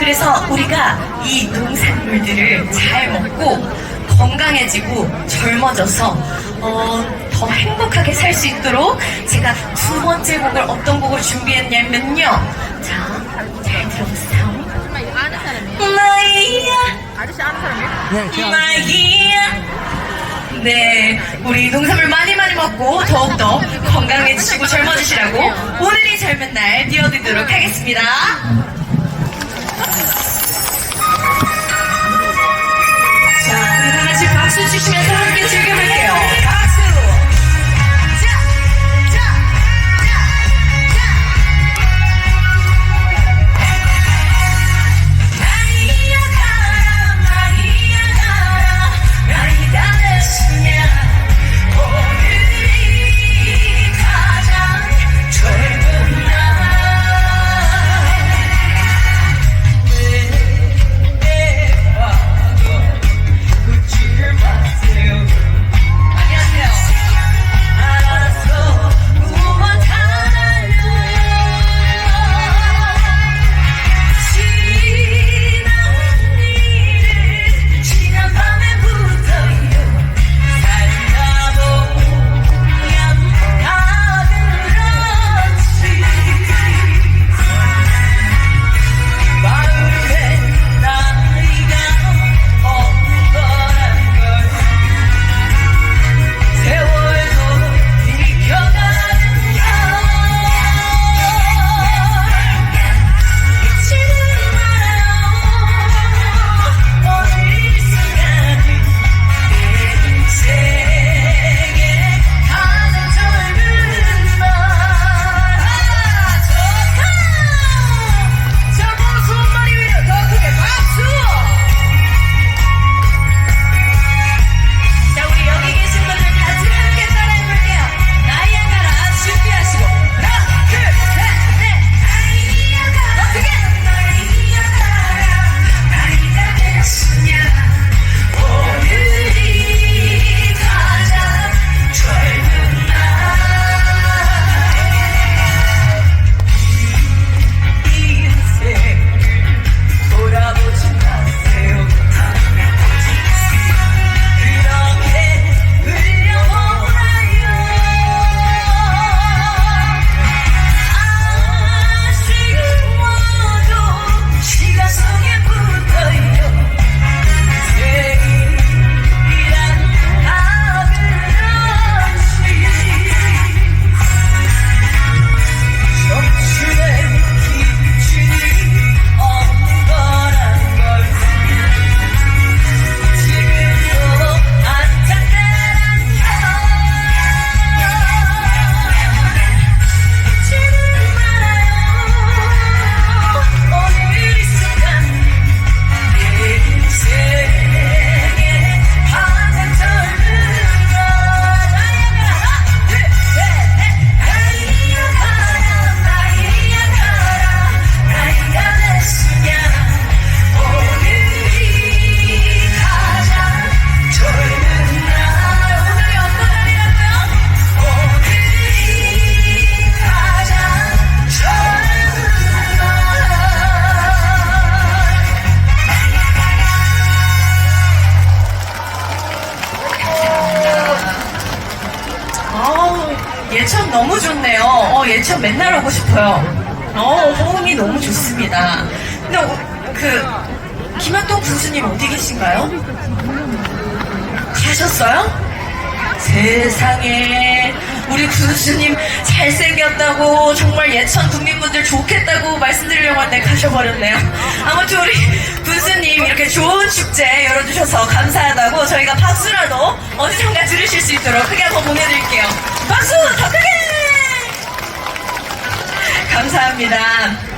그래서 우리가 이 농산물들을 잘 먹고 건강해지고 젊어져서 어, 더 행복하게 살 수 있도록 제가 두 번째 곡을 어떤 곡을 준비했냐면요. 자, 잘 들어보세요. 마이야, 아저씨 아는 사람이에요? 네, 마이야. 네, 우리 농산물 많이 많이 먹고 더욱더 건강해지시고 젊어지시라고 오늘이 젊은 날 띄워드리도록 하겠습니다. 자, 좋네요. 어, 예천 맨날 오고 싶어요. 어, 호응이 너무 좋습니다. 근데, 어, 그, 김학동 군수님 어디 계신가요? 가셨어요? 세상에, 우리 군수님 잘생겼다고, 정말 예천 국민분들 좋겠다고 말씀드리려고 했는데 가셔버렸네요. 아무튼 우리 군수님 이렇게 좋은 축제 열어주셔서 감사하다고 저희가 박수라도 어디선가 들으실 수 있도록 크게 한번 보내드릴게요. 박수! 더 크게! 감사합니다.